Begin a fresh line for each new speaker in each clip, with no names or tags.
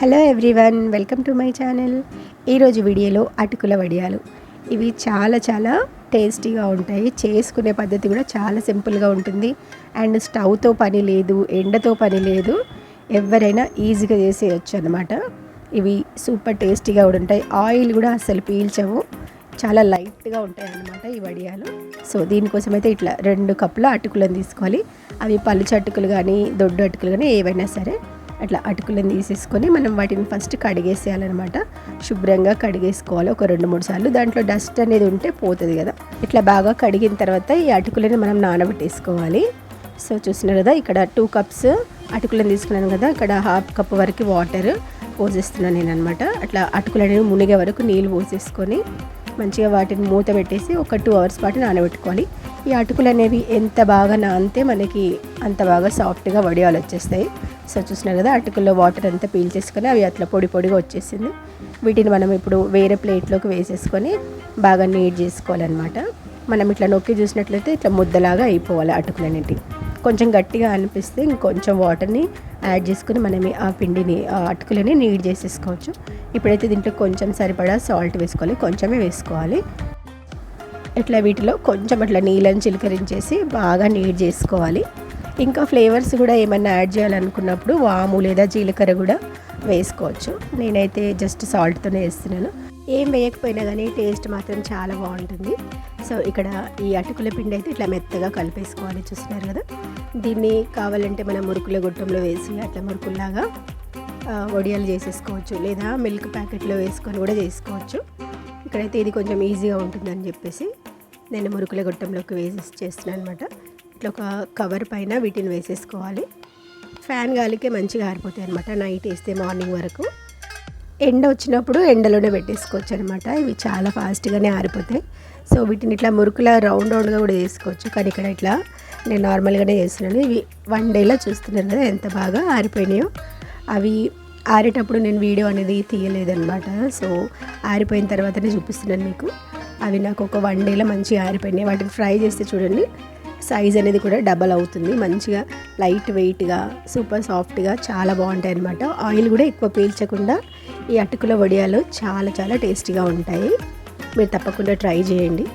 Hello everyone welcome to my channel. ఈరోజు వీడియోలో అటుకుల వడియాలు. ఇవి చాలా చాలా టేస్టీగా ఉంటాయి. చేసుకునే పద్ధతి కూడా చాలా సింపుల్గా ఉంటుంది. అండ్ స్టవ్తో పని లేదు ఎండతో పని లేదు. ఎవరైనా ఈజీగా చేసేయచ్చు అనమాట ఇవి సూపర్ టేస్టీగా కూడా ఉంటాయి. ఆయిల్ కూడా అసలు పీల్చవు. చాలా లైట్గా ఉంటాయి అన్నమాట ఈ వడియాలు. సో దీనికోసం అయితే ఇట్లా రెండు కప్పుల అటుకులను తీసుకోవాలి. అవి పలుచు అటుకులు కానీ దొడ్డు అటుకులు కానీ ఏవైనా సరే. అట్లా అటుకులను తీసేసుకొని మనం వాటిని ఫస్ట్ కడిగేసేయాలన్నమాట. శుభ్రంగా కడిగేసుకోవాలి. ఒక రెండు మూడు సార్లు దాంట్లో డస్ట్ అనేది ఉంటే పోతుంది కదా. ఇట్లా బాగా కడిగిన తర్వాత ఈ అటుకులని మనం నానబెట్టేసుకోవాలి. సో చూసినారు కదా ఇక్కడ టూ కప్స్ అటుకులను తీసుకున్నాను కదా. ఇక్కడ హాఫ్ కప్ వరకు వాటర్ పోసేస్తున్నాను నేను అనమాట అట్లా అటుకులు అనేవి మునిగే వరకు నీళ్ళు పోసేసుకొని మంచిగా వాటిని మూత పెట్టేసి ఒక టూ అవర్స్ పాటు నానబెట్టుకోవాలి. ఈ అటుకులు అనేవి ఎంత బాగా నానితే మనకి అంత బాగా సాఫ్ట్గా వడియాలు వచ్చేస్తాయి. సో చూసినారు కదా అటుకుల్లో వాటర్ అంతా పీల్చేసుకొని అవి అట్లా పొడి పొడిగా వచ్చేసింది. వీటిని మనం ఇప్పుడు వేరే ప్లేట్లోకి వేసేసుకొని బాగా నీట్ చేసుకోవాలన్నమాట. మనం ఇట్లా నొక్కి చూసినట్లయితే ఇట్లా ముద్దలాగా అయిపోవాలి అటుకులన్నిటి కొంచెం గట్టిగా అనిపిస్తే ఇంకొంచెం వాటర్ని యాడ్ చేసుకుని మనం ఆ పిండిని ఆ అటుకులని నీట్ చేసేసుకోవచ్చు. ఇప్పుడైతే దీంట్లో కొంచెం సరిపడా సాల్ట్ వేసుకోవాలి కొంచెమే వేసుకోవాలి. ఇట్లా వీటిలో కొంచెం అట్లా నీళ్ళని చిలకరించేసి బాగా నీట్ చేసుకోవాలి. ఇంకా ఫ్లేవర్స్ కూడా ఏమైనా యాడ్ చేయాలనుకున్నప్పుడు వాము లేదా జీలకర్ర కూడా వేసుకోవచ్చు. నేనైతే జస్ట్ సాల్ట్తోనే వేస్తున్నాను. ఏం వేయకపోయినా కానీ టేస్ట్ మాత్రం చాలా బాగుంటుంది. సో ఇక్కడ ఈ అటుకుల పిండి అయితే ఇట్లా మెత్తగా కలిపేసుకోవాలి చూస్తున్నారు కదా. దీన్ని కావాలంటే మనం మురుకుల గుట్టంలో వేసి అట్లా మురుకుల్లాగా వడియాలు చేసేసుకోవచ్చు. లేదా మిల్క్ ప్యాకెట్లో వేసుకొని కూడా చేసుకోవచ్చు. ఇక్కడైతే ఇది కొంచెం ఈజీగా ఉంటుందని చెప్పేసి నేను మురుకుల గొట్టంలోకి వేసి చేస్తున్నాను అనమాట ఇట్లా ఒక కవర్ పైన వీటిని వేసేసుకోవాలి. ఫ్యాన్ గాలికే మంచిగా ఆరిపోతాయి అనమాట నైట్ వేస్తే మార్నింగ్ వరకు. ఎండ వచ్చినప్పుడు ఎండలోనే పెట్టేసుకోవచ్చు అనమాట ఇవి చాలా ఫాస్ట్గానే ఆరిపోతాయి. సో వీటిని ఇట్లా మురుకుల రౌండ్ రౌండ్గా కూడా చేసుకోవచ్చు కానీ ఇక్కడ ఇట్లా నేను నార్మల్గానే చేస్తున్నాను. ఇవి వన్ డేలో చూస్తున్నాను కదా ఎంత బాగా ఆరిపోయినాయో. అవి ఆరేటప్పుడు నేను వీడియో అనేది తీయలేదన్నమాట. సో ఆరిపోయిన తర్వాతనే చూపిస్తున్నాను మీకు. అవి నాకు ఒక వన్ డేలో మంచిగా ఆరిపోయినాయి. వాటిని ఫ్రై చేస్తే చూడండి సైజ్ అనేది కూడా డబల్ అవుతుంది. మంచిగా లైట్ వెయిట్గా సూపర్ సాఫ్ట్గా చాలా బాగుంటాయి అనమాట ఆయిల్ కూడా ఎక్కువ పీల్చకుండా ఈ అటుకుల వడియాలు చాలా చాలా టేస్టీగా ఉంటాయి. మీరు తప్పకుండా ట్రై చేయండి.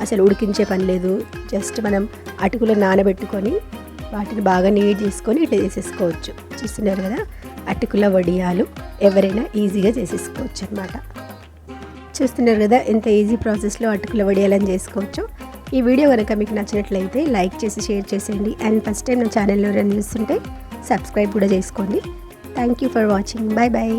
అసలు ఉడికించే పని లేదు. జస్ట్ మనం అటుకులు నానబెట్టుకొని వాటిని బాగా నీట్ చేసుకొని ఇట్లా చేసేసుకోవచ్చు. చూస్తున్నారు కదా అటుకుల వడియాలు ఎవరైనా ఈజీగా చేసేసుకోవచ్చు అనమాట చూస్తున్నారు కదా ఎంత ఈజీ ప్రాసెస్లో అటుకుల వడియాలని చేసుకోవచ్చు. ఈ వీడియో కనుక మీకు నచ్చినట్లయితే లైక్ చేసి షేర్ చేసేయండి. అండ్ ఫస్ట్ టైం నా ఛానల్లో రన్ చేస్తుంటే సబ్స్క్రైబ్ కూడా చేసుకోండి. Thank you for watching bye bye